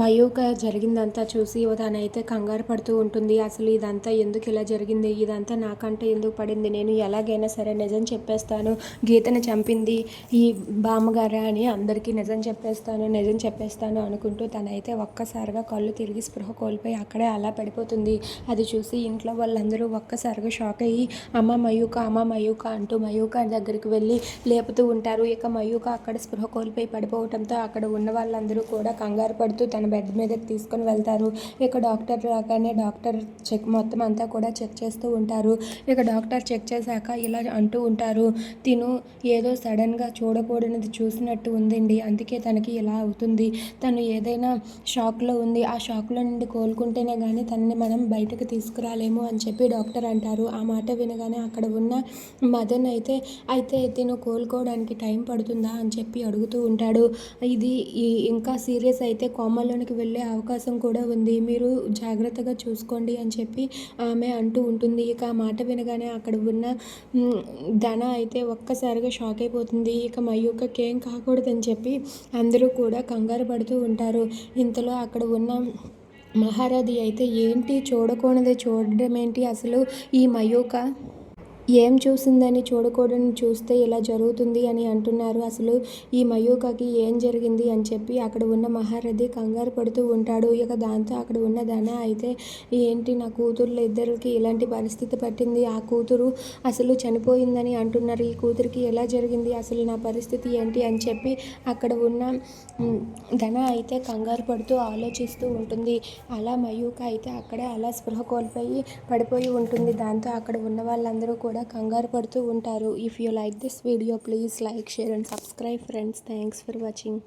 మయూక జరిగిందంతా చూసి తనైతే కంగారు పడుతూ ఉంటుంది. అసలు ఇదంతా ఎందుకు ఇలా జరిగింది? ఇదంతా నాకంటే ఎందుకు పడింది? నేను ఎలాగైనా సరే నిజం చెప్పేస్తాను. గీతను చంపింది ఈ బామ్మగారే అని అందరికీ నిజం చెప్పేస్తాను నిజం చెప్పేస్తాను అనుకుంటూ తనైతే ఒక్కసారిగా కళ్ళు తిరిగి స్పృహ కోల్పోయి అక్కడే అలా పడిపోతుంది. అది చూసి ఇంట్లో వాళ్ళందరూ ఒక్కసారిగా షాక్ అయ్యి అమ్మ మయూక అమ్మ మయూక అంటూ మయూక దగ్గరికి వెళ్ళి లేపుతూ ఉంటారు. ఇక మయూక అక్కడ స్పృహ కోల్పోయి పడిపోవడంతో అక్కడ ఉన్న వాళ్ళందరూ కూడా కంగారు పడుతూ తన బెడ్ మీదకి తీసుకొని వెళ్తారు. ఇక డాక్టర్ రాగానే డాక్టర్ చెక్ మొత్తం అంతా కూడా చెక్ చేస్తూ ఉంటారు. ఇక డాక్టర్ చెక్ చేశాక ఇలా అంటూ ఉంటారు తిను ఏదో సడన్గా చూడకూడనిది చూసినట్టు ఉందండి. అందుకే తనకి ఇలా అవుతుంది. తను ఏదైనా షాక్లో ఉంది. ఆ షాక్లో నుండి కోలుకుంటేనే కానీ తనని మనం బయటకు తీసుకురాలేము అని చెప్పి డాక్టర్ అంటారు. ఆ మాట వినగానే అక్కడ ఉన్న మదన్ అయితే అయితే తిను కోలుకోవడానికి టైం పడుతుందా? అని చెప్పి అడుగుతూ ఉంటాడు. ఇది ఇంకా సీరియస్ అయితే కోమలోనికి వెళ్ళే అవకాశం కూడా ఉంది. మీరు జాగ్రత్తగా చూసుకోండి అని చెప్పి ఆమె అంటూ ఉంటుంది. ఇక ఆ మాట వినగానే అక్కడ ఉన్న ధన అయితే ఒక్కసారిగా షాక్ అయిపోతుంది. ఇక మయూకకి ఏం కాకూడదని చెప్పి అందరూ కూడా కంగారు పడుతూ ఉంటారు. ఇంతలో అక్కడ ఉన్న మహారథి అయితే ఏంటి? చూడకూడదే చూడడం ఏంటి అసలు ఈ మయూక ఏం చూసిందని చూడకూడని చూస్తే ఇలా జరుగుతుంది అని అంటున్నారు. అసలు ఈ మయూకకి ఏం జరిగింది అని చెప్పి అక్కడ ఉన్న మహారథి కంగారు పడుతూ ఉంటాడు. ఇక దాంతో అక్కడ ఉన్న ధన అయితే ఏంటి నా కూతుర్లు ఇద్దరికి ఇలాంటి పరిస్థితి పట్టింది? ఆ కూతురు అసలు చనిపోయిందని అంటున్నారు. ఈ కూతురికి ఎలా జరిగింది? అసలు నా పరిస్థితి ఏంటి? అని చెప్పి అక్కడ ఉన్న ధన అయితే కంగారు పడుతూ ఆలోచిస్తూ ఉంటుంది. అలా మయూక అయితే అక్కడే అలా స్పృహ కోల్పోయి పడిపోయి ఉంటుంది. దాంతో అక్కడ ఉన్న వాళ్ళందరూ కూడా కూడా కంగారు పడుతూ ఉంటారు. If you like this video please like share and subscribe friends thanks for watching